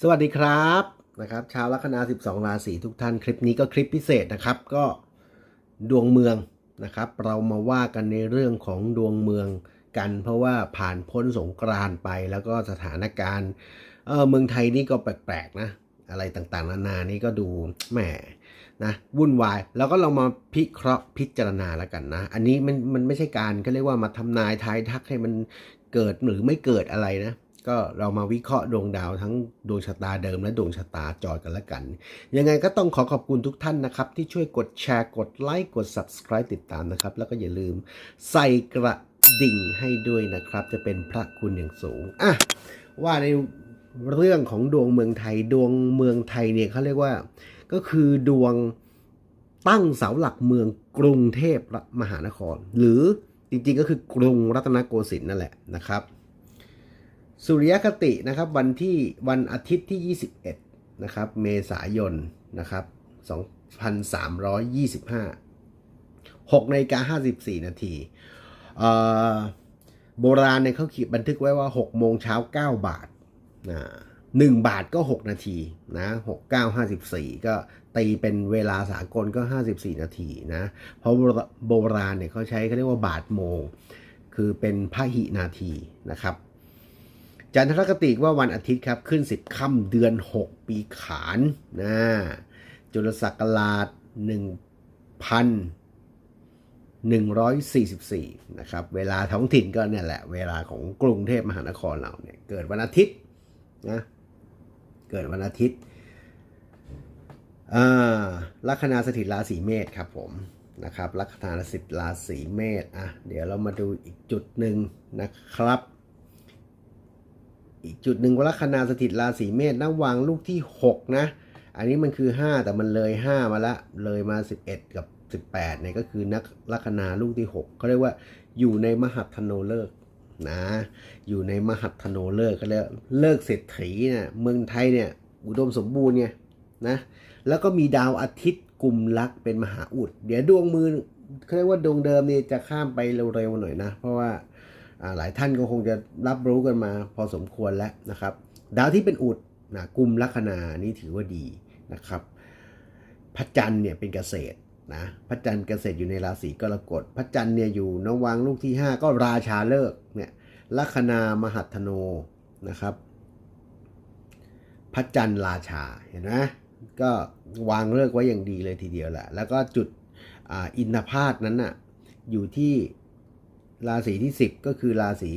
สวัสดีครับนะครับชาวลัคนา 12 ราศีทุกท่านคลิปนี้ก็คลิปพิเศษนะครับ ก็ดวงเมืองนะครับ เรามาว่ากันในเรื่องของดวงเมืองกัน เพราะว่าผ่านพ้นสงกรานไปแล้วก็สถานการณ์เออเมืองไทยนี่ก็แปลกๆนะ อะไรต่างๆ นานานี่ก็ดูแหมนะวุ่นวายแล้วก็เรามาพิเคราะห์พิจารณาแล้วกันนะ อันนี้มันมันไม่ใช่การก็เรียกว่ามาทำนายทายทักให้มันเกิดหรือไม่เกิดอะไรนะ ก็เรามาวิเคราะห์ดวงดาวทั้งดวงชะตาเดิมและดวงชะตาจอกันละกัน ยังไงก็ต้องขอขอบคุณทุกท่านนะครับ ที่ช่วยกดแชร์กดไลค์กด Subscribe ติดตามนะครับ แล้วก็อย่าลืมใส่กระดิ่งให้ด้วยนะครับ จะเป็นพระคุณอย่างสูงอะว่าในเรื่องของดวงเมืองไทยดวงเมืองไทยเนี่ยเขาเรียกว่า ก็คือดวงตั้งเสาหลักเมืองกรุงเทพมหานคร หรือจริงๆก็คือกรุงรัตนโกสินทร์นั่นแหละนะครับ สุริยคตินะครับวันที่วันอาทิตย์ที่ 21 นะครับ เมษายนนะครับ 2325 6นาฬิกา54 นาทีโบราณเนี่ยเขาขีดบันทึกไว้ว่า 6 โมงเช้า 9 บาทนะ1บาทก็ 6 นาทีนะ6 9 54 ก็ตีเป็นเวลาสากลก็ 54 นาทีนะ เพราะโบราณเนี่ยเขาใช้เขาเรียกว่าบาทโมง คือเป็นพระหินาทีนะครับ จันทรคติว่าวันอาทิตย์ครับขึ้น 10ค่ำเดือน 6 ปีขานนะจุลศักราช1,144 นะครับ เวลาท้องถิ่นก็เนี่ยแหละ เวลาของกรุงเทพมหานครเราเนี่ยเกิดวันอาทิตย์นะเกิดวันอาทิตย์อ่าลัคนาสถิตราศีเมษครับผมนะครับลัคนาสถิตราศีเมษอะเดี๋ยวเรามาดูอีกจุดหนึ่งนะครับ อีกจุดหนึ่งว่าลัคนาสถิตราศีเมษนะวางลูกที่ 6 นะ อันนี้มันคือ 5 แต่มันเลย 5 มาละ เลยมา 11 กับ 18เนี่ยก็คือนักลัคนาลูกที่6เขาเรียกว่าอยู่ในมหัตถโนเลิกนะ อยู่ในมหัตถโนเลิกก็เรียกเลิกเศรษฐีเนี่ยเมืองไทยเนี่ยอุดมสมบูรณ์ไงนะแล้วก็มีดาวอาทิตย์กลุ่มลักเป็นมหาอุด เดี๋ยวดวงมือเขาเรียกว่าดวงเดิมนี่จะข้ามไปเร็วๆหน่อยนะ เพราะว่า หลายท่านก็คงจะรับรู้กันมาพอสมควรแล้วนะครับ ดาวที่เป็นอุดนะกลุ่มลัคนานี่ถือว่าดีนะครับพระจันทร์เนี่ยเป็นเกษตรนะพระจันทร์เกษตรอยู่ในราศีกรกฎพระจันทร์เนี่ยอยู่นวังลูกที่ 5 ก็ราชาเลิกเนี่ยลัคนามหัตโนนะครับพระจันทร์ราชาเห็นไหมก็วางเลิกไว้อย่างดีเลยทีเดียวแหละแล้วก็จุดอินทพาสนั้นน่ะอยู่ที่ ราศีที่ 10 ก็คือราศี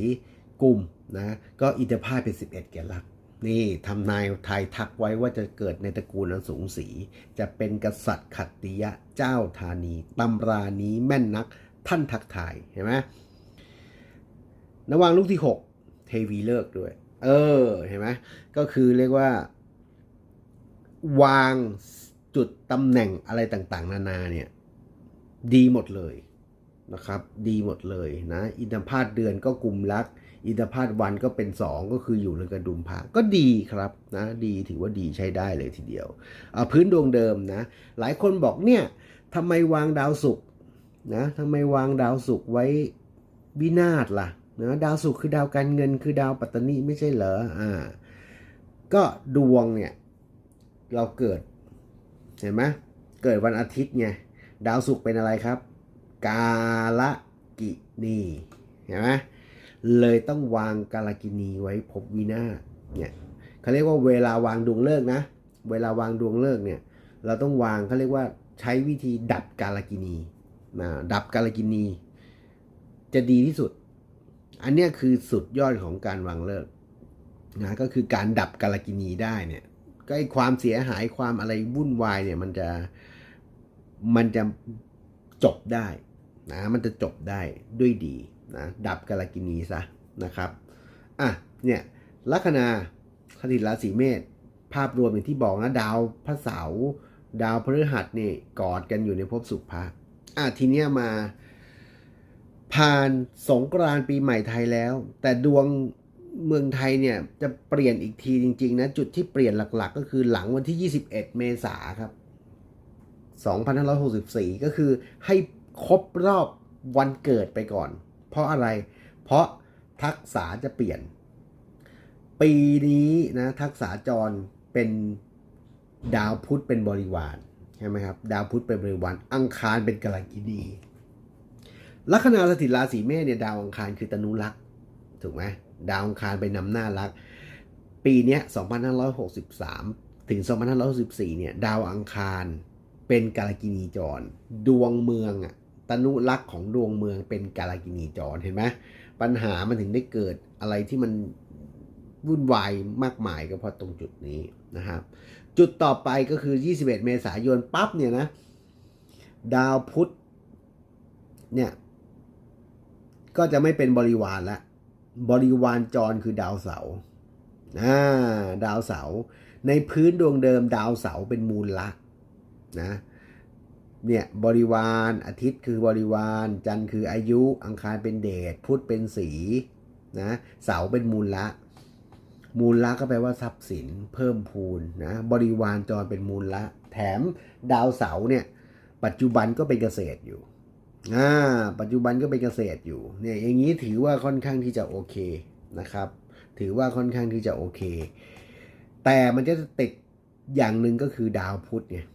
กุมนะก็อินทพาเป็น 11 แก่ลักนี่ทำนายไทยทักไว้ว่าจะเกิดในตระกูลอันสูงสี จะเป็นกษัตริย์ขัตติยะเจ้าธานีตำรานี้แม่นนักท่านทักทายเห็นไหมนวางลูกที่ 6 เทวีเลิกด้วย เออเห็นไหมก็คือเรียกว่า วางจุดตำแหน่งอะไรต่างๆ นานาเนี่ย ดีหมดเลย นะครับ ดีหมดเลยนะอินทพาสเดือนก็กลุ่มลัก อินทพาสวันก็เป็น 2 ก็คืออยู่ในกระดุมพาก็ดีครับนะดีถือว่าดีใช้ได้เลยทีเดียวอ่าพื้นดวงเดิมนะ หลายคนบอกเนี่ยทำไมวางดาวศุกร์นะทำไมวางดาวศุกร์ไว้วินาศล่ะนะดาวศุกร์คือดาวการเงินคือดาวปัตตานีไม่ใช่เหรออ่าก็ดวงเนี่ยเราเกิดเห็นไหมเกิดวันอาทิตย์ไงดาวศุกร์เป็นอะไรครับ กาลกินีเห็นไหมเลยต้องวางกาลกินีไว้พบวินาศเนี่ยเขาเรียกว่าเวลาวางดวงเลิกนะ เวลาวางดวงเลิกเนี่ย เราต้องวางเขาเรียกว่าใช้วิธีดับกาลกินีนะดับกาลกินี จะดีที่สุด อันนี้คือสุดยอดของการวางเลิกนะก็คือการดับกาลกินีได้เนี่ยก็ไอความเสียหายความอะไรวุ่นวายเนี่ยมันจะมันจะจบได้ นะมันจะจบได้ด้วยดีนะดับกาลกินีซะนะครับอะเนี่ยลัคนาคติราศีเมษภาพรวมอย่างที่บอกนะดาวพระเสาร์ดาวพฤหัสนี่กอดกันอยู่ในภพสุภะอะทีเนี้ยมาผ่านสงกรานต์ปีใหม่ไทยแล้ว แต่ดวงเมืองไทยเนี่ยจะเปลี่ยนอีกทีจริงๆนะจุดที่เปลี่ยนหลักๆ ก็คือหลังวันที่ 21 เมษาครับ 2564 ก็คือให้ ครบรอบวันเกิดไปก่อน เพราะอะไร เพราะทักษะจะเปลี่ยน ปีนี้นะทักษาจรเป็นดาวพุธเป็นบริวารใช่ไหมครับ ดาวพุธเป็นบริวารอังคารเป็นกาลกินีลัคนาสถิตราศีเมษเนี่ยดาวอังคารคือตนุรักษ์ถูกไหมดาวอังคารไปนำหน้ารัก ปีนี้ย2563 ถึง 2564เนี่ยดาวอังคารเป็นกาลกินีจร ดวงเมืองอะ ตนุรักษ์ของดวงเมืองเป็นกาลกินีจรเห็นไหมปัญหามันถึงได้เกิดอะไรที่มันวุ่นวายมากมายก็เพราะตรงจุดนี้นะครับ จุดต่อไปก็คือ 21 เมษายนปั๊บเนี่ยนะ ดาวพุธเนี่ย ก็จะไม่เป็นบริวารละบริวารจรคือดาวเสาร์อ่าดาวเสาร์ในพื้นดวงเดิมดาวเสาร์เป็นมูลละนะ เนี่ยบริวารอาทิตย์คือบริวารจันทร์คืออายุอังคารเป็นเดชพุธเป็นสีนะเสาเป็นมูลละ มูลละก็แปลว่าทรัพย์สินเพิ่มพูนนะบริวารจรเป็นมูลละ แถมดาวเสาเนี่ยปัจจุบันก็เป็นเกษตรอยู่อ่าปัจจุบันก็เป็นเกษตรอยู่เนี่ยอย่างนี้ถือว่าค่อนข้างที่จะโอเคนะครับ ถือว่าค่อนข้างที่จะโอเค แต่มันจะติดอย่างหนึ่งก็คือดาวพุธเนี่ย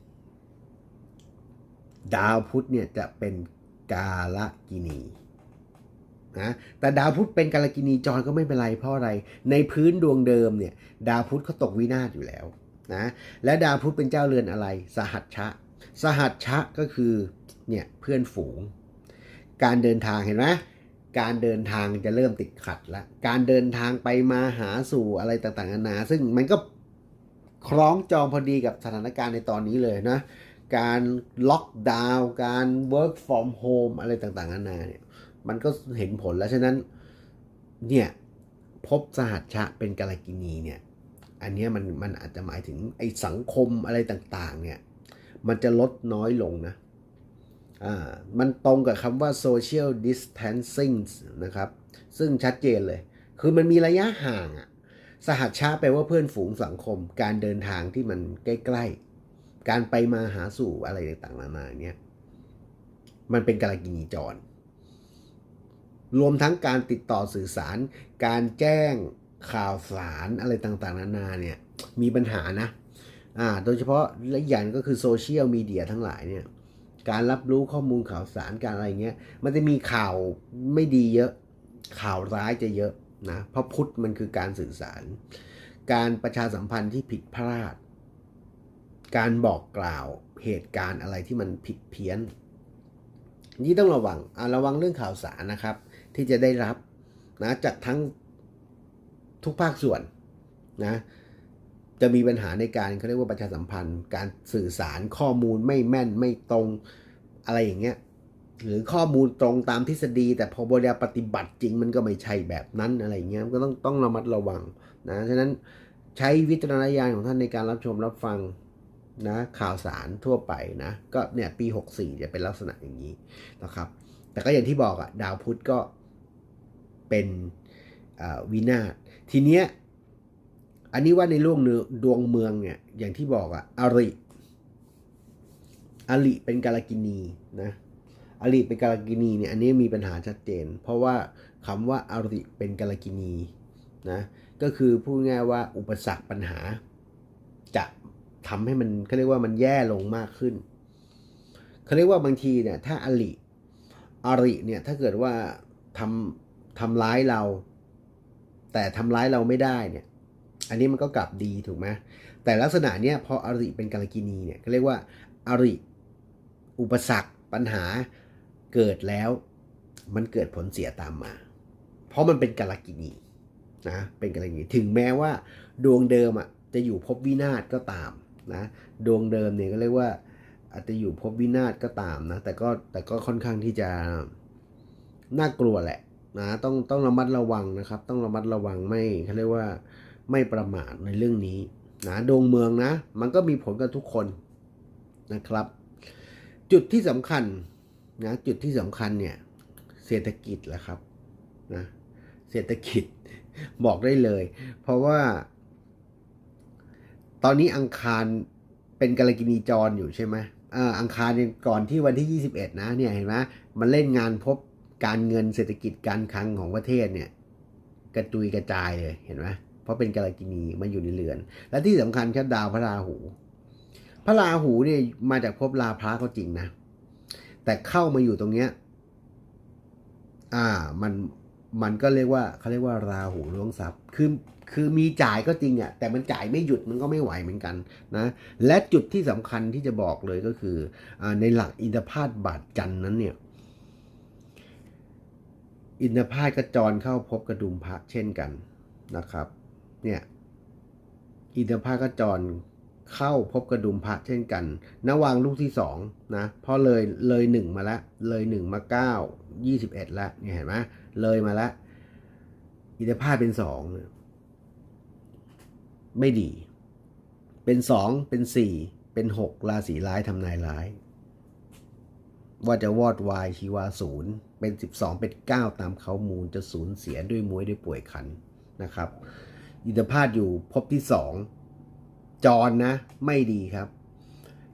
ดาวพุธเนี่ยจะเป็นกาลกินีนะแต่ดาวพุธเป็นกาลกินีจรก็ไม่เป็นไรเพราะอะไร ในพื้นดวงเดิมเนี่ยดาวพุธเขาตกวินาศอยู่แล้วนะและดาวพุธเป็นเจ้าเรือนอะไร สหัชชะ สหัชชะก็คือเนี่ยเพื่อนฝูง การเดินทางเห็นไหมการเดินทางจะเริ่มติดขัดแล้วการเดินทางไปมาหาสู่อะไรต่างๆนานาซึ่งมันก็คล้องจองพอดีกับสถานการณ์ในตอนนี้เลยนะ การล็อกดาวน์การ work from home อะไรต่างๆนานาเนี่ยมันก็เห็นผลแล้วฉะนั้นเนี่ยพบสหัชชะเป็นกาลกินีเนี่ยอันนี้มันมันอาจจะหมายถึงไอสังคมอะไรต่างๆเนี่ยมันจะลดน้อยลงนะอ่ามันตรงกับคำว่า social distancing นะครับ ซึ่งชัดเจนเลย คือมันมีระยะห่างอะสหัชชาแปลว่าเพื่อนฝูงสังคม การเดินทางที่มันใกล้ ๆ การไปมาหาสู่อะไรต่างๆนานาเนี่ยมันเป็นกาลกินีจร รวมทั้งการติดต่อสื่อสาร การแจ้งข่าวสารอะไรต่างๆ นานาเนี่ยมีปัญหานะอ่าโดยเฉพาะและอย่างก็คือโซเชียลมีเดียทั้งหลายเนี่ยการรับรู้ข้อมูลข่าวสารการอะไรเงี้ย มันจะมีข่าวไม่ดีเยอะ ข่าวร้ายจะเยอะนะเพราะพุทธมันคือการสื่อสาร การประชาสัมพันธ์ที่ผิดพลาด การบอกกล่าวเหตุการณ์อะไรที่มันผิดเพี้ยน นี่ต้องระวังอะระวังเรื่องข่าวสารนะครับ ที่จะได้รับนะจากทั้งทุกภาคส่วนนะจะมีปัญหาในการเขาเรียกว่าประชาสัมพันธ์ การสื่อสารข้อมูลไม่แม่นไม่ตรงอะไรอย่างเงี้ยหรือข้อมูลตรงตามทฤษฎี แต่พอบริปฏิบัติจริงมันก็ไม่ใช่แบบนั้นอะไรเงี้ยก็ต้องต้องระมัดระวังนะฉะนั้นใช้วิจารณญาณของท่านในการรับชมรับฟัง นะข่าวสารทั่วไปนะก็เนี่ยปี 64จะเป็นลักษณะอย่างนี้นะครับ แต่ก็อย่างที่บอกอะดาวพุธก็เป็นวินาศทีเนี้ยอันนี้ว่าในโลกเนื้อดวงเมืองเนี่ยอย่างที่บอกอะอริอริเป็นกาลกินีนะอริเป็นกาลกินีเนี่ยอันนี้มีปัญหาชัดเจน เพราะว่าคำว่าอริเป็นกาลกินีนะก็คือพูดง่ายว่าอุปสรรคปัญหาจะ ทำให้มันเขาเรียกว่ามันแย่ลงมากขึ้นเขาเรียกว่าบางทีเนี่ย ถ้าอริอริเนี่ย ถ้าเกิดว่าทำทำร้ายเรา แต่ทำร้ายเราไม่ได้เนี่ย อันนี้มันก็กลับดีถูกไหมแต่ลักษณะเนี้ยพออริเป็นกาลกินีเนี่ยก็เรียกว่าอริอุปสรรคปัญหาเกิดแล้ว มันเกิดผลเสียตามมา เพราะมันเป็นกาลกินีนะเป็นกาลกินีถึงแม้ว่าดวงเดิมอะจะอยู่ภพวินาศก็ตาม นะดวงเดิมเนี่ยก็เรียกว่าอาจจะอยู่ภพวินาศก็ตามนะแต่ก็แต่ก็ค่อนข้างที่จะน่ากลัวแหละนะต้องต้องระมัดระวังนะครับ ต้องระมัดระวังไม่เขาเรียกว่าไม่ประมาทในเรื่องนี้นะดวงเมืองนะ มันก็มีผลกับทุกคนนะครับ จุดที่สำคัญนะจุดที่สำคัญเนี่ยเศรษฐกิจแหละครับนะเศรษฐกิจบอกได้เลย เพราะว่า ตอนนี้อังคารเป็นกาลกินีจรอยู่ใช่ไหมอ่าอังคารก่อนที่วันที่ 21 นะเนี่ยเห็นไหมมันเล่นงานพบการเงินเศรษฐกิจการคลังของประเทศเนี่ยกระจุยกระจายเลยเห็นไหมเพราะเป็นกาลกินีมันอยู่ในเรือน และที่สำคัญครับดาวพระราหู พระราหูเนี่ยมาจากภพลาพระก็จริงนะ แต่เข้ามาอยู่ตรงเนี้ยอ่ามันมันก็เรียกว่าเขาเรียกว่าราหูล้วงทรัพย์คือ คือมีจ่ายก็จริงอะ่ะแต่มันจ่ายไม่หยุดมันก็ไม่ไหวเหมือนกันนะและจุดที่สำคัญที่จะบอกเลยก็คืออในหลักอินทพาตบาทจันน์นั้นเนี่ยอินทพาตกระจรเข้าพบกระดุมพระเช่นกันนะครับ เนี่ยอินทพาตกระจรเข้าพบกระดุมพระเช่นกันนวางลูกที่สองนะเพราะเลยเลยหนึ่งมาแล้วเลยหนึ่งมาเก้ายี่สิบเอ็ดแล้วเนี่ยเห็นไหมเลยมาแล้วอินทพาตเป็นสองเนี่ย ไม่ดี เป็นสองเป็นสี่เป็นหกราศีร้ายทำนายร้าย ว่าจะวอดวายชีวาศูนย์เป็นสิบสองเป็นเก้าตามเขามูลจะสูญเสียด้วยมวยด้วยป่วยขันนะครับอินทพาตอยู่พบที่สองจรนะ ไม่ดีครับ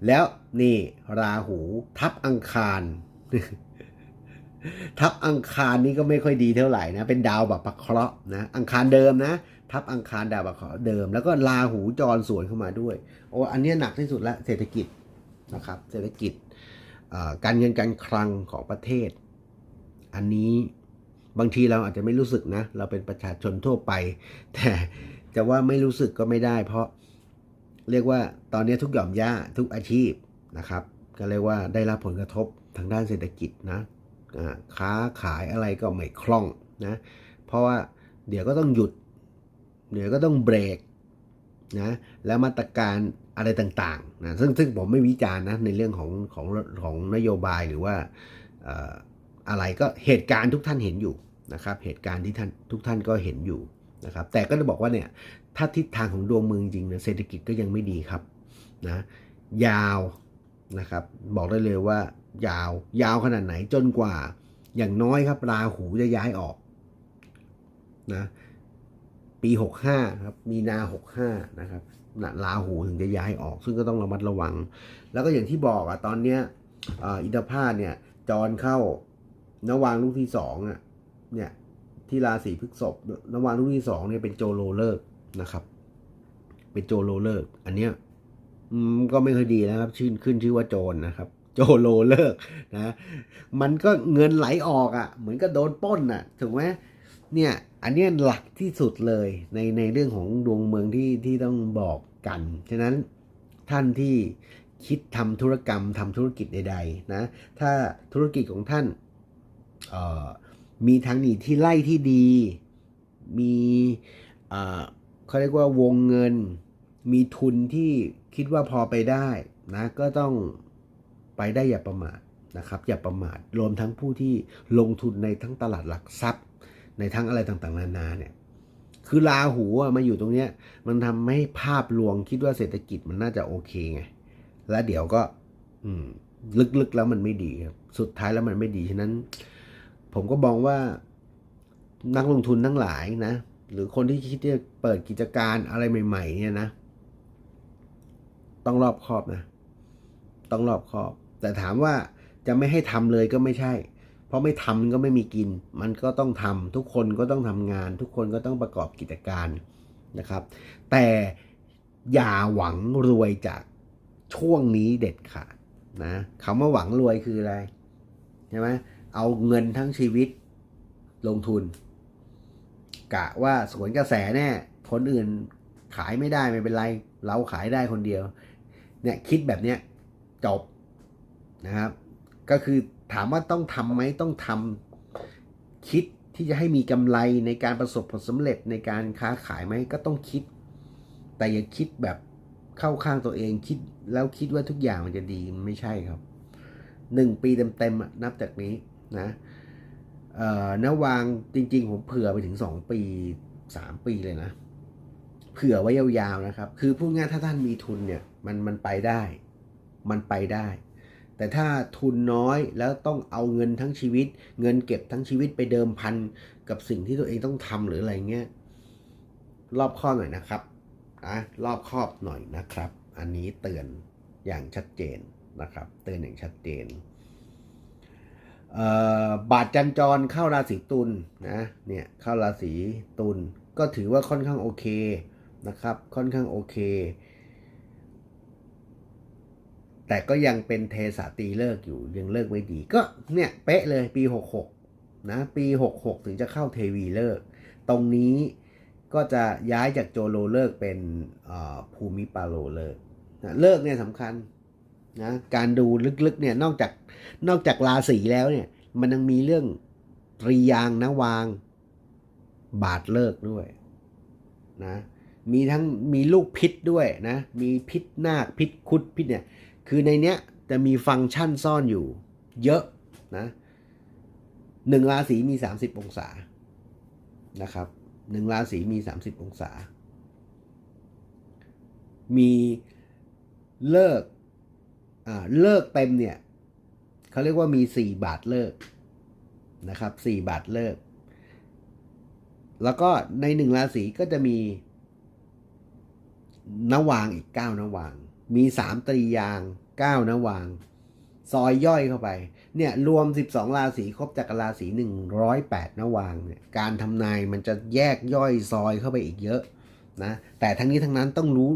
แล้วนี่ราหูทับอังคาร ทับอังคารนี่ก็ไม่ค่อยดีเท่าไหร่นะ เป็นดาวแบบประเคราะห์นะ อังคารเดิมนะ ทับอังคารดาวประเคาะห์เดิม แล้วก็ราหูจรสวนเข้ามาด้วย โอ้อันนี้หนักที่สุดละเศรษฐกิจนะครับเศรษฐกิจการเงินการคลังของประเทศ อันนี้บางทีเราอาจจะไม่รู้สึกนะ เราเป็นประชาชนทั่วไป แต่จะว่าไม่รู้สึกก็ไม่ได้ เพราะเรียกว่าตอนนี้ทุกหย่อมย่าทุกอาชีพนะครับ ก็เรียกว่าได้รับผลกระทบทางด้านเศรษฐกิจนะค้าขายอะไรก็ไม่คล่องนะ เพราะว่าเดี๋ยวก็ต้องหยุด เดี๋ยวก็ต้องเบรกนะแล้วมาตรการอะไรต่างๆนะซึ่งซึ่งผมไม่วิจารณ์นะในเรื่องของของของนโยบายหรือว่าเอ่ออะไรก็เหตุการณ์ทุกท่านเห็นอยู่นะครับเหตุการณ์ที่ท่านทุกท่านก็เห็นอยู่นะครับแต่ก็จะบอกว่าเนี่ยถ้าทิศทางของดวงเมืองจริงเนี่ยเศรษฐกิจก็ยังไม่ดีครับนะยาวนะครับบอกได้เลยว่ายาวยาวขนาดไหนจนกว่าอย่างน้อยครับราหูจะย้ายออกนะ ปี 65ครับมีนา 65 นะครับนะราหูถึงจะย้ายออก ซึ่งก็ต้องระมัดระวัง แล้วก็อย่างที่บอกอะตอนเนี้ยอินทพาเนี่ย จรเข้านวางลูกที่สองอะเนี่ยที่ราศีพฤษภนวางลูกที่สองเนี่ยเป็นโจโลเลิกนะครับ เป็นโจโลเลิก อันเนี้ยอืมก็ไม่ค่อยดีนะครับ ชื่นขึ้นชื่อว่าโจรนะครับโจโลเลิกนะ มันก็เงินไหลออกอะ่ะ เหมือนกับโดนป้นอะ ถูกไหมเนี่ย อันเนี้ยหลักที่สุดเลยในในเรื่องของดวงเมืองที่ที่ต้องบอกกัน ฉะนั้นท่านที่คิดทำธุรกรรมทำธุรกิจใดๆนะถ้าธุรกิจของท่านมีทางหนีที่ไล่ที่ดี มีเอ่อเขาเรียกว่าวงเงิน มีทุนที่คิดว่าพอไปได้นะก็ต้องไปได้อย่าประมาทนะครับอย่าประมาทรวมทั้งผู้ที่ลงทุนในทั้งตลาดหลักทรัพย์ ในทั้งอะไรต่างๆ นานาเนี่ยคือราหูอะมาอยู่ตรงเนี้ยมันทำให้ภาพลวงคิดว่าเศรษฐกิจมันน่าจะโอเคไงแล้วเดี๋ยวก็ อืม ลึกๆแล้วมันไม่ดีครับสุดท้ายแล้วมันไม่ดีฉะนั้น ผมก็มองว่านักลงทุนทั้งหลายนะ หรือคนที่คิดจะเปิดกิจการอะไรใหม่ ๆ เนี่ยนะ ต้องรอบคอบนะ ต้องรอบคอบ แต่ถามว่าจะไม่ให้ทำเลยก็ไม่ใช่ เพราะไม่ทำก็ไม่มีกิน มันก็ต้องทำทุกคนก็ต้องทำงาน ทุกคนก็ต้องประกอบกิจการนะครับ แต่อย่าหวังรวยจากช่วงนี้เด็ดขาดนะคำว่าหวังรวยคืออะไรใช่ไหมเอาเงินทั้งชีวิตลงทุน กะว่าสวนกระแสแน่คนอื่นขายไม่ได้ไม่เป็นไร เราขายได้คนเดียว เนี่ยคิดแบบเนี้ยจบนะครับ ก็คือ ถามว่าต้องทำไหมต้องทำคิดที่จะให้มีกำไรในการประสบผลสำเร็จในการค้าขายไหมก็ต้องคิด แต่อย่าคิดแบบเข้าข้างตัวเองคิดแล้วคิดว่าทุกอย่างมันจะดีมันไม่ใช่ครับหนึ่งปีเต็มๆนับจากนี้นะเอ่อนวางจริง ๆ ผมเผื่อไปถึงสองปีสามปีเลยนะเผื่อไว้ยาวๆนะครับ คือพูดง่ายถ้าท่านมีทุนเนี่ย มันมันไปได้ มันไปได้ แต่ถ้าทุนน้อยแล้วต้องเอาเงินทั้งชีวิต เงินเก็บทั้งชีวิตไปเดิมพันกับสิ่งที่ตัวเองต้องทำหรืออะไรเงี้ยรอบคอบหน่อยนะครับนะรอบคอบหน่อยนะครับ อันนี้เตือนอย่างชัดเจนนะครับ เตือนอย่างชัดเจนเบาทจันจรเข้าราศีตุลนะเนี่ยเข้าราศีตุลก็ถือว่าค่อนข้างโอเคนะครับ ค่อนข้างโอเค แต่ก็ยังเป็นเทสาตีเลิกอยู่ยังเลิกไม่ดีก็เนี่ยเป๊ะเลยปี 66 นะปี 66 ถึงจะเข้าเทวีเลิก ตรงนี้ก็จะย้ายจากโจโลเลิกเป็นภูมิปาโลเลิกนะเลิกเนี่ยสำคัญนะการดูลึกๆเนี่ยนอกจากนอกจากราศีแล้วเนี่ยมันยังมีเรื่องตรียางนะวางบาทเลิกด้วยนะมีทั้งมีลูกพิษด้วยนะมีพิษนาคพิษคุดพิษเนี่ย คือในเนี้ยจะมีฟังก์ชันซ่อนอยู่เยอะนะหนึ่งราศีมี 30 องศานะครับหนึ่งราศีมี 30 องศา มีเลิกอ่าเลิกเต็มเนี่ยเขาเรียกว่ามี 4 บาทเลิกนะครับ4บาทเลิก แล้วก็ในหนึ่งราศีก็จะมีนวางอีก 9นวาง มี3ตรียาง9นวาง ซอยย่อยเข้าไป เนี่ยรวม 12 ราศีครบจากราศี108นวางเนี่ยการทำนายมันจะแยกย่อยซอยเข้าไปอีกเยอะนะแต่ทั้งนี้ทั้งนั้นต้องรู้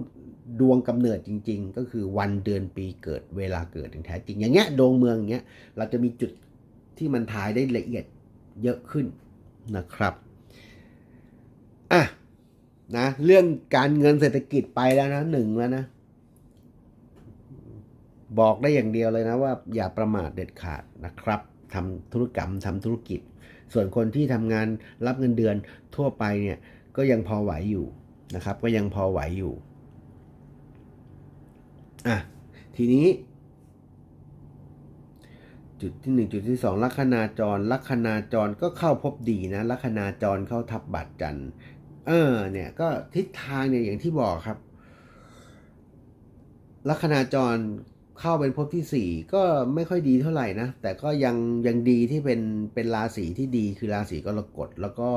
ดวงกำเนิดจริง ๆ ก็คือวันเดือนปีเกิดเวลาเกิดอย่างแท้จริง อย่างเงี้ยดวงเมืองอย่างเงี้ยเราจะมีจุดที่มันทายได้ละเอียดเยอะขึ้นนะครับอะนะเรื่องการเงินเศรษฐกิจไปแล้วนะหนึ่งแล้วนะ บอกได้อย่างเดียวเลยนะว่าอย่าประมาทเด็ดขาดนะครับทำธุรกรรมทำธุรกิจ ส่วนคนที่ทำงานรับเงินเดือนทั่วไปเนี่ยก็ยังพอไหวอยู่นะครับ ก็ยังพอไหวอยู่อะทีนี้ จุดที่หนึ่งจุดที่สองลัคนาจรลัคนาจรก็เข้าพบดีนะลัคนาจรเข้าทับบัตรจันเออเนี่ยก็ทิศทางเนี่ยอย่างที่บอกครับลัคนาจร เข้าเป็นภพที่สี่ก็ไม่ค่อยดีเท่าไหร่นะ แต่ก็ยังยังดีที่เป็นเป็นราศีที่ดีคือราศีกรกฎแล้วก็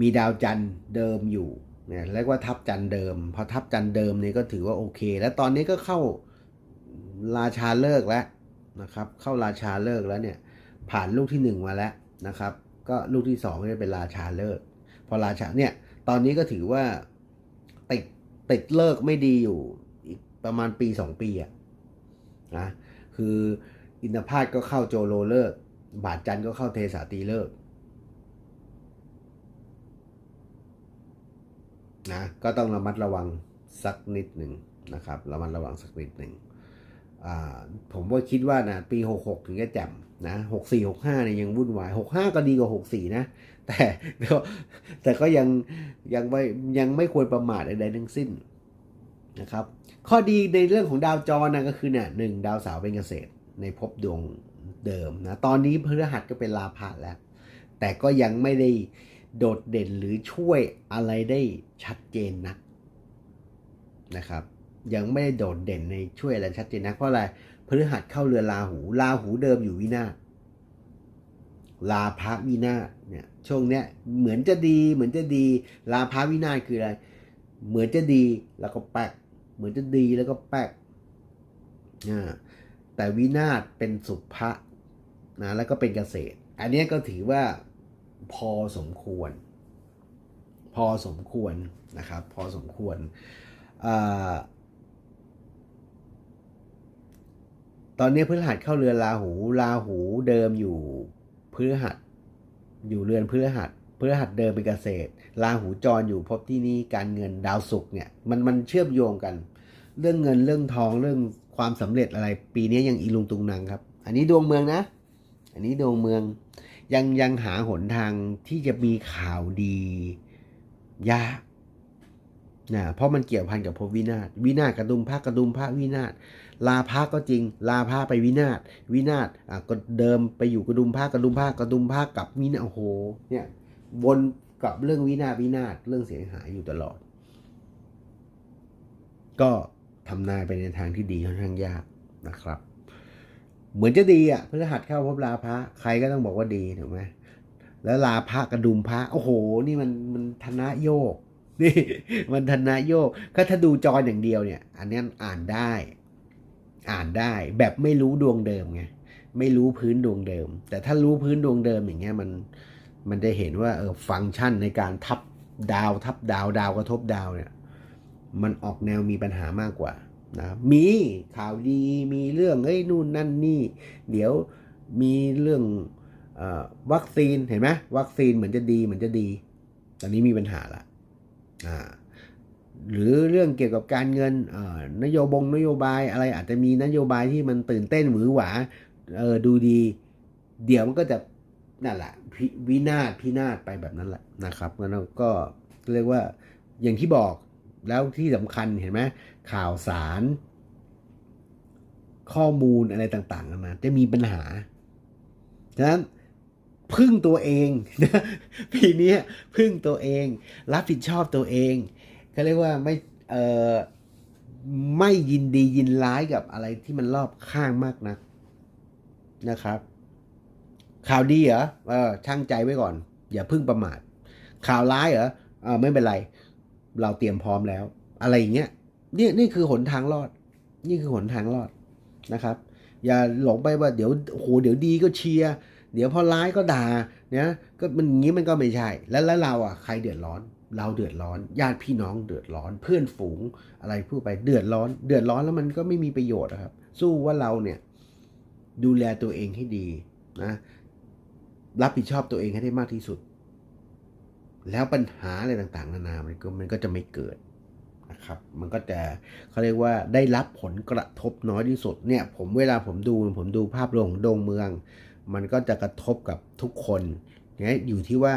มีดาวจันทร์เดิมอยู่เนี่ยเรียกว่าทับจันทร์เดิม พอทับจันทร์เดิมเนี่ยก็ถือว่าโอเค แล้วตอนนี้ก็เข้าราชาเลิกแล้วนะครับ เข้าราชาเลิกแล้วเนี่ย ผ่านลูกที่หนึ่งมาแล้วนะครับ ก็ลูกที่สองก็จะเป็นราชาเลิก พอราชาเนี่ยตอนนี้ก็ถือว่าติด ติดเลิกไม่ดีอยู่ อีกประมาณปีสองปีอะนะคืออินทพาตก็เข้าโจโลเลิก บาทจันก็เข้าเทสาตีเลิกนะก็ต้องระมัดระวังสักนิดหนึ่งนะครับระมัดระวังสักนิดหนึ่งผมว่าคิดว่านะปี 66 ถึงจะแจ่มนะ 64 65เนี่ยยังวุ่นวาย 65 ก็ดีกว่า 64 นะ แต่แต่ก็ยังยังไม่ยังไม่ควรประมาทใดๆทั้งสิ้นนะครับ ข้อดีในเรื่องของดาวจรนะก็คือเนี่ยหนึ่งดาวเสาเป็นเกษตรในภพดวงเดิมนะตอนนี้พฤหัสก็เป็นลาภะแล้ว แต่ก็ยังไม่ได้โดดเด่นหรือช่วยอะไรได้ชัดเจนนักนะครับ ยังไม่ได้โดดเด่นในช่วยอะไรชัดเจนนักเพราะอะไรพฤหัสเข้าเรือนราหูราหูเดิมอยู่วินาศ ลาภวินาศเนี่ยช่วงเนี้ยเหมือนจะดีเหมือนจะดี ลาภวินาศคืออะไร เหมือนจะดีแล้วก็แป๊กเหมือนจะดีแล้วก็แป๊กอ่าแต่วินาศเป็นสุภะนะแล้วก็เป็นเกษตร อันนี้ก็ถือว่าพอสมควร พอสมควรนะครับ พอสมควรอตอนนี้พฤหัสเข้าเรือนราหูราหูเดิมอยู่ พฤหัส อยู่เรือนพฤหัสพฤหัสเดิมเป็นเกษตรราหูจรอยู่พบที่นี่การเงินดาวศุกร์เนี่ยมันมันเชื่อมโยงกัน เรื่องเงินเรื่องทองเรื่องความสำเร็จอะไร ปีนี้ยังอีลุงตุงนังครับ อันนี้ดวงเมืองนะ อันนี้ดวงเมืองยังยังหาหนทางที่จะมีข่าวดียากนะเพราะมันเกี่ยวพันกับภพวินาศวินาศกระดุมพระกระดุมพระวินาศ ลาภะก็จริง ลาภะไปวินาศวินาศอะก็เดิมไปอยู่กระดุมพระกระดุมพระกระดุมพระกับวินาโอ้โหเนี่ยวนกับเรื่องวินาศวินาศเรื่องเสียหายอยู่ตลอด ก็ทำนายไปในทางที่ดีค่อนข้างยากนะครับ เหมือนจะดีอะพฤหัสเข้าพบลาพระใครก็ต้องบอกว่าดีถูกไหมแล้วลาพระกระดุมพระโอ้โห นี่มันมันธนะโยกนี่มันธนะโยกก็ถ้าดูจออย่างเดียวเนี่ย อันนี้อ่านได้ อ่านได้ แบบไม่รู้ดวงเดิมไงไม่รู้พื้นดวงเดิม แต่ถ้ารู้พื้นดวงเดิมอย่างเงี้ยมันมันจะเห็นว่าเออฟังก์ชันในการทับดาวทับดาวดาวกระทบดาวเนี่ยมันออกแนวมีปัญหามากกว่านะมีข่าวดีมีเรื่องเอ้ยนู่นนั่นนี่ เดี๋ยวมีเรื่องอวัคซีนเห็นไหมวัคซีนเหมือนจะดีเหมือนจะดี ตอนนี้มีปัญหาละอ่า หรือเรื่องเกี่ยวกับการเงินนโยบงนโยบายอะไรอาจจะมีนโยบายที่มันตื่นเต้นหวือหวาเออดูดี เดี๋ยวมันก็จะนั่นแหละวินาศพินาศไปแบบนั้นแหละนะครับแล้วก็เรียกว่าอย่างที่บอกแล้วที่สำคัญเห็นไหมข่าวสาร ข้อมูลอะไรต่างๆนานาจะมีปัญหาฉะนั้นพึ่งตัวเองปีนี้พึ่งตัวเอง รับผิดชอบตัวเอง เขาเรียกว่าไม่เออไม่ยินดียินร้ายกับอะไรที่มันรอบข้างมากนักนะครับ ข่าวดีเหรอเออช่างใจไว้ก่อน อย่าพึ่งประมาท ข่าวร้ายเหรอเออไม่เป็นไร เราเตรียมพร้อมแล้ว อะไรอย่างเงี้ยนี่นี่คือหนทางรอด นี่คือหนทางรอดนะครับ อย่าหลงไปว่าเดี๋ยวโอ้โหเดี๋ยวดีก็เชียร์เดี๋ยวพอร้ายก็ด่าเนี่ยก็มันอย่างนี้มันก็ไม่ใช่ แล้วแล้วเราอะใครเดือดร้อน เราเดือดร้อน ญาติพี่น้องเดือดร้อน เพื่อนฝูงอะไรพูดไปเดือดร้อน เดือดร้อนแล้วมันก็ไม่มีประโยชน์นะครับ สู้ว่าเราเนี่ยดูแลตัวเองให้ดีนะรับผิดชอบตัวเองให้ได้มากที่สุด แล้วปัญหาอะไรต่างๆ นานามันก็มันก็จะไม่เกิดนะครับ มันก็จะเขาเรียกว่าได้รับผลกระทบน้อยที่สุดเนี่ย ผมเวลาผมดูผมดูภาพรวมของดงเมือง มันก็จะกระทบกับทุกคนเนี่ยอยู่ที่ว่า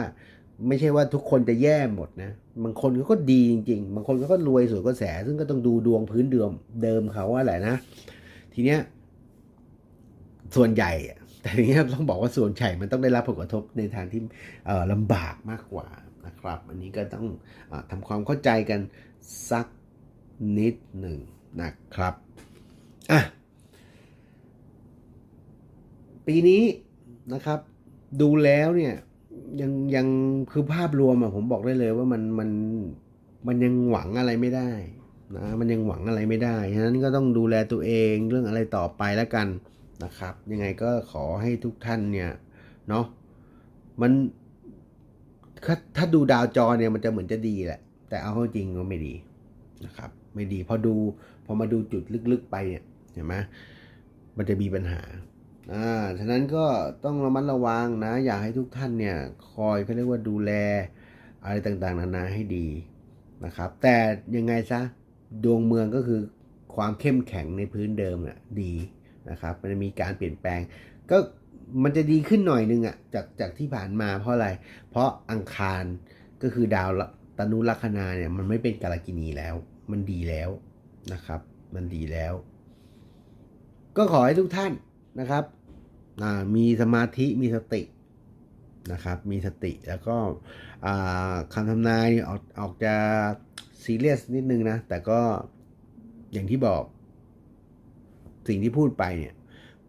ไม่ใช่ว่าทุกคนจะแย่หมดนะ บางคนเขาก็ดีจริงๆ บางคนเขาก็รวยสวยก็แส ซึ่งก็ต้องดูดวงพื้นเดิมเดิมเขาว่าแหละนะ ทีเนี้ยส่วนใหญ่ แต่ทีเนี้ยต้องบอกว่าส่วนใหญ่มันต้องได้รับผลกระทบในทางที่ลำบากมากกว่านะครับ อันนี้ก็ต้องอทำความเข้าใจกันสักนิดหนึ่งนะครับอะปีนี้นะครับ ดูแล้วเนี่ย ยังยังคือภาพรวมอะผมบอกได้เลยว่ามันมันมันยังหวังอะไรไม่ได้นะมันยังหวังอะไรไม่ได้ฉะนั้นก็ต้องดูแลตัวเองเรื่องอะไรต่อไปแล้วกันนะครับ ยังไงก็ขอให้ทุกท่านเนี่ยเนาะมันถ้าถ้าดูดาวจอเนี่ยมันจะเหมือนจะดีแหละ แต่เอาเข้าจริงก็ไม่ดีนะครับ ไม่ดีพอดูพอมาดูจุดลึกๆไปเนี่ยเห็นไหมมันจะมีปัญหา อ่า ฉะนั้นก็ต้องระมัดระวังนะ อยากให้ทุกท่านเนี่ย คอยเขาเรียกว่าดูแลอะไรต่างๆ นานาให้ดีนะครับ แต่ยังไงซะ ดวงเมืองก็คือความเข้มแข็งในพื้นเดิมน่ะดีนะครับ มันมีการเปลี่ยนแปลง ก็มันจะดีขึ้นหน่อยนึงอะ่ะจากจากที่ผ่านมาเพราะอะไร เพราะอังคารก็คือดาวตนุลัคนาเนี่ย มันไม่เป็นกาลกินีแล้ว มันดีแล้วนะครับ มันดีแล้ว ก็ขอให้ทุกท่าน นะครับมีสมาธิมีสตินะครับมีสติแล้วก็คำทำนายออกออกจะซีเรียสนิดนึงนะ แต่ก็อย่างที่บอก สิ่งที่พูดไปเนี่ย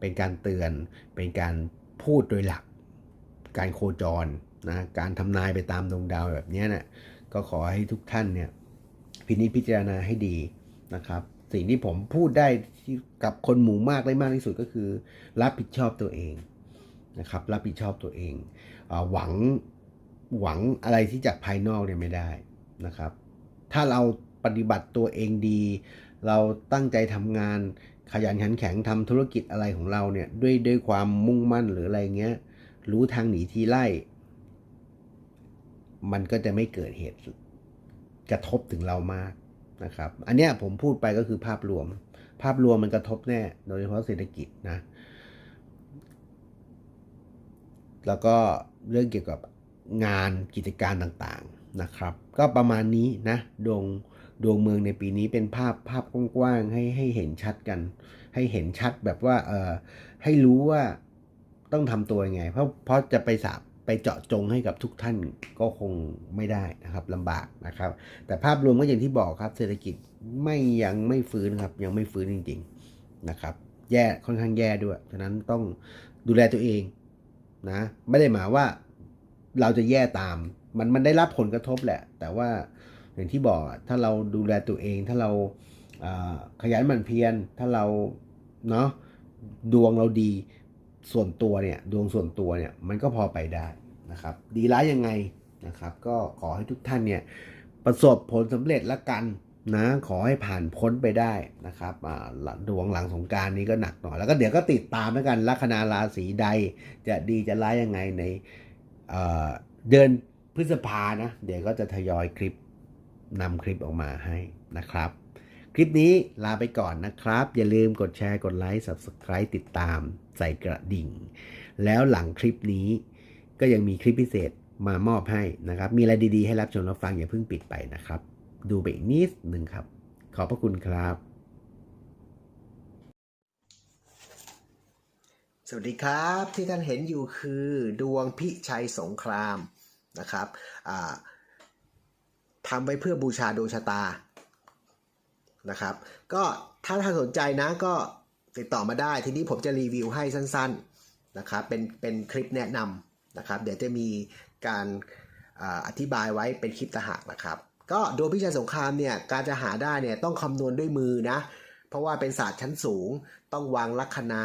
เป็นการเตือนเป็นการพูดโดยหลัก การโคจรนะการทำนายไปตามดวงดาวแบบนี้เนะี่ยก็ขอให้ทุกท่านเนี่ยพินิจพิจารณาให้ดีนะครับ สิ่งที่ผมพูดได้กับคนหมู่มากได้มากที่สุดก็คือ รับผิดชอบตัวเองนะครับ รับผิดชอบตัวเองอหวังหวังอะไรที่จากภายนอกเนี่ยไม่ได้นะครับ ถ้าเราปฏิบัติตัวเองดี เราตั้งใจทำงานขยันขันแข็งทำธุรกิจอะไรของเราเนี่ยด้วยด้วยความมุ่งมั่นหรืออะไรเงี้ย รู้ทางหนีทีไล่ มันก็จะไม่เกิดเหตุกระทบถึงเรามาก นะครับ อันเนี้ยผมพูดไปก็คือภาพรวม ภาพรวมมันกระทบแน่ โดยเฉพาะเศรษฐกิจนะ แล้วก็เรื่องเกี่ยวกับงานกิจการต่างๆนะครับ ก็ประมาณนี้นะดวงดวงเมืองในปีนี้เป็นภาพภาพกว้างๆให้ให้เห็นชัดกัน ให้เห็นชัดแบบว่าเออให้รู้ว่าต้องทำตัวยังไง เพราะเพราะจะไปสาบ ไปเจาะจงให้กับทุกท่านก็คงไม่ได้นะครับลำบากนะครับ แต่ภาพรวมก็อย่างที่บอกครับ เศรษฐกิจไม่ยังไม่ฟื้นครับ ยังไม่ฟื้นจริง ๆนะครับ แย่ค่อนข้างแย่ด้วยฉะนั้นต้องดูแลตัวเองนะไม่ได้หมายว่าเราจะแย่ตาม มันมันได้รับผลกระทบแหละ แต่ว่าอย่างที่บอกถ้าเราดูแลตัวเอง ถ้าเราขยันหมั่นเพียรถ้าเราเนาะดวงเราดี ส่วนตัวเนี่ยดวงส่วนตัวเนี่ยมันก็พอไปได้นะครับ ดีร้ายยังไงนะครับ ก็ขอให้ทุกท่านเนี่ยประสบผลสำเร็จละกันนะขอให้ผ่านพ้นไปได้นะครับดวงหลังสงการนี้ก็หนักหน่อยแล้วก็เดี๋ยวก็ติดตามแล้วกันลัคนาราศีใด จะดีจะร้ายยังไงในเเดือนพฤษภานะเดี๋ยวก็จะทยอยคลิปนำคลิปออกมาให้นะครับ คลิปนี้ลาไปก่อนนะครับ อย่าลืมกดแชร์กดไลค์ Subscribe ติดตาม ใส่กระดิ่ง แล้วหลังคลิปนี้ก็ยังมีคลิปพิเศษมามอบให้นะครับ มีอะไรดีๆให้รับชมรับฟังอย่าเพิ่งปิดไปนะครับ ดูไปอีกนิดหนึ่งครับ ขอบพระคุณครับ สวัสดีครับที่ท่านเห็นอยู่คือดวงพิชัยสงครามนะครับทำไว้เพื่อบูชาดวงชะตานะครับ ก็ถ้าท่านสนใจนะก็ ติดต่อมาได้ ทีนี้ผมจะรีวิวให้สั้นๆนะครับเป็นเป็นคลิปแนะนำนะครับ เดี๋ยวจะมีการอธิบายไว้เป็นคลิปตะหักนะครับ ก็ดวงพิชัยสงครามเนี่ยการจะหาได้เนี่ยต้องคำนวณด้วยมือนะ เพราะว่าเป็นศาสตร์ชั้นสูง ต้องวางลัคนา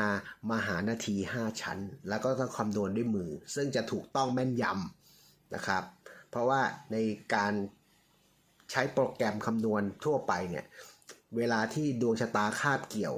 มหานาที 5 ชั้น แล้วก็ต้องคำนวณด้วยมือ ซึ่งจะถูกต้องแม่นยำนะครับ เพราะว่าในการใช้โปรแกรมคำนวณทั่วไปเนี่ยเวลาที่ดวงชะตาคาบเกี่ยว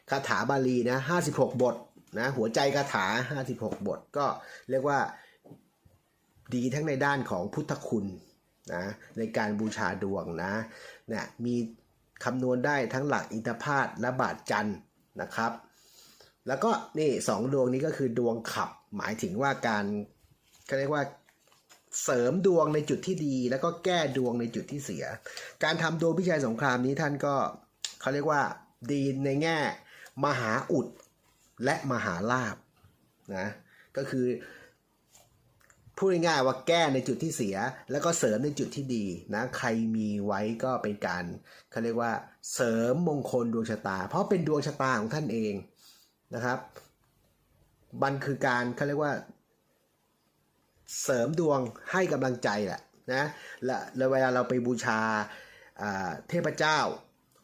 คาถาบาลีนะ56บทนะหัวใจคาถา56บทก็เรียกว่าดีทั้งในด้านของพุทธคุณนะในการบูชาดวงนะเนี่ยมีคำนวณได้ทั้งหลักอินทพาตและบาทจันนะครับ แล้วก็นี่สองดวงนี้ก็คือดวงขับ หมายถึงว่าการเขาเรียกว่าเสริมดวงในจุดที่ดี แล้วก็แก้ดวงในจุดที่เสีย การทำดวงพิชัยสงครามนี้ท่านก็เขาเรียกว่าดีในแง่ มหาอุดและมหาลาบนะก็คือพูดง่ายๆว่าแก้ในจุดที่เสีย แล้วก็เสริมในจุดที่ดีนะใครมีไว้ก็เป็นการเขาเรียกว่าเสริมมงคลดวงชะตา เพราะเป็นดวงชะตาของท่านเองนะครับมันคือการเขาเรียกว่า เสริมดวงให้กำลังใจแหละนะและ้วเวลาเราไปบูชาเทพเจ้า